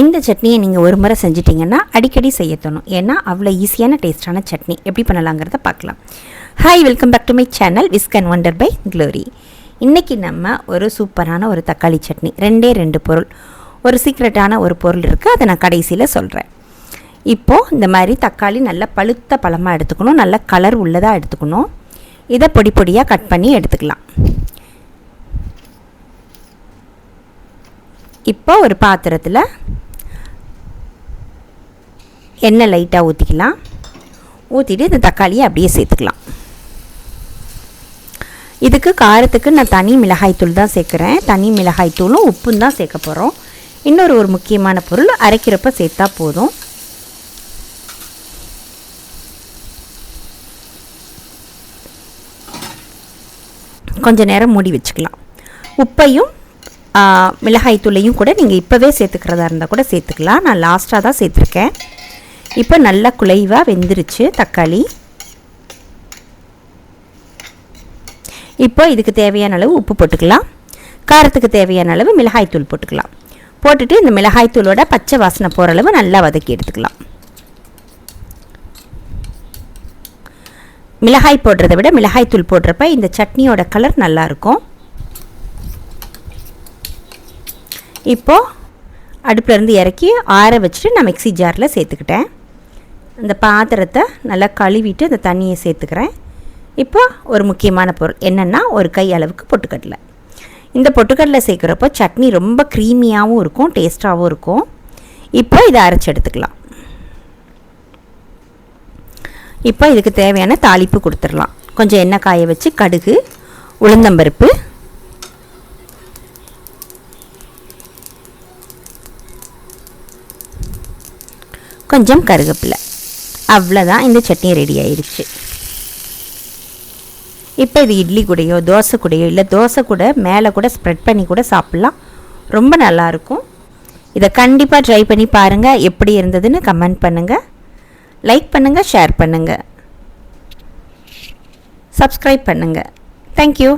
இந்த சட்னியை நீங்கள் ஒரு முறை செஞ்சிட்டிங்கன்னா அடிக்கடி செய்ய தோணும் ஏன்னா அவ்வளோ ஈஸியான டேஸ்டான சட்னி. எப்படி பண்ணலாங்கிறத பார்க்கலாம். Hi welcome back to my channel whisk and wonder by Glory இன்றைக்கி நம்ம ஒரு சூப்பரான ஒரு தக்காளி சட்னி. ரெண்டே ரெண்டு பொருள். ஒரு சீக்ரெட்டான ஒரு பொருள் இருக்குது அதை நான் கடைசியில் சொல்கிறேன் இப்போது இந்த மாதிரி தக்காளி நல்லா பழுத்த பழமாக எடுத்துக்கணும். நல்ல கலர் உள்ளதாக எடுத்துக்கணும். இதை பொடி பொடியாக கட் பண்ணி எடுத்துக்கலாம். இப்போ ஒரு பாத்திரத்தில் எண்ணெய் லைட்டாக ஊற்றிக்கலாம் ஊற்றிட்டு இந்த தக்காளியை அப்படியே சேர்த்துக்கலாம். இதுக்கு காரத்துக்கு நான் தனி மிளகாய்த்தூள் தான் சேர்க்குறேன். தனி மிளகாய்த்தூளும் உப்பும் தான் சேர்க்க போகிறோம் இன்னொரு ஒரு முக்கியமான பொருள் அரைக்கிறப்ப சேர்த்தா போதும். கொஞ்சம் நேரம் மூடி வச்சுக்கலாம். உப்பையும் மிளகாய் தூளையும் கூட நீங்கள் இப்போவே சேர்த்துக்கிறதா இருந்தால் கூட சேர்த்துக்கலாம். நான் லாஸ்ட்டாக தான் சேர்த்துருக்கேன். இப்போ நல்லா குலைவாக வெந்துருச்சு தக்காளி. இப்போ இதுக்கு தேவையான அளவு உப்பு போட்டுக்கலாம். காரத்துக்கு தேவையான அளவு மிளகாய்த்தூள் போட்டுக்கலாம். போட்டுட்டு இந்த மிளகாய்த்தூளோட பச்சை வாசனை போகிற அளவு நல்லா வதக்கி எடுத்துக்கலாம். மிளகாய் போடுறத விட மிளகாய்த்தூள் போடுறப்ப இந்த சட்னியோட கலர் நல்லாயிருக்கும் இப்போது அடுப்புலேருந்து இறக்கி ஆற வச்சுட்டு நான் மிக்சி ஜாரில் சேர்த்துக்கிட்டேன். அந்த பாத்திரத்தை நல்லா கழுவிட்டு அந்த தண்ணியை சேர்த்துக்கிறேன். இப்போ ஒரு முக்கியமான பொருள் என்னென்னா ஒரு கை அளவுக்கு பொட்டுக்கடலை. இந்த பொட்டுக்கடலை சேர்க்குறப்போ சட்னி ரொம்ப க்ரீமியாகவும் இருக்கும் டேஸ்ட்டாகவும் இருக்கும். இப்போ இதை அரைச்சி எடுத்துக்கலாம். இப்போ இதுக்கு தேவையான தாளிப்பு கொடுத்துடலாம். கொஞ்சம் எண்ணெய் காய வச்சு கடுகு உளுந்தம்பருப்பு கொஞ்சம் கருவேப்பிலை அவ்வளோதான் இந்த சட்னி ரெடி ஆயிடுச்சு. இப்போ இது இட்லி கூடையோ தோசை கூடையோ இல்லை தோசை கூட மேலே கூட ஸ்ப்ரெட் பண்ணி கூட சாப்பிட்லாம். ரொம்ப நல்லாயிருக்கும் இதை கண்டிப்பாக ட்ரை பண்ணி பாருங்கள் எப்படி இருந்ததுன்னு கமெண்ட் பண்ணுங்கள் லைக் பண்ணுங்கள் ஷேர் பண்ணுங்கள் சப்ஸ்கிரைப் பண்ணுங்கள் தேங்க்யூ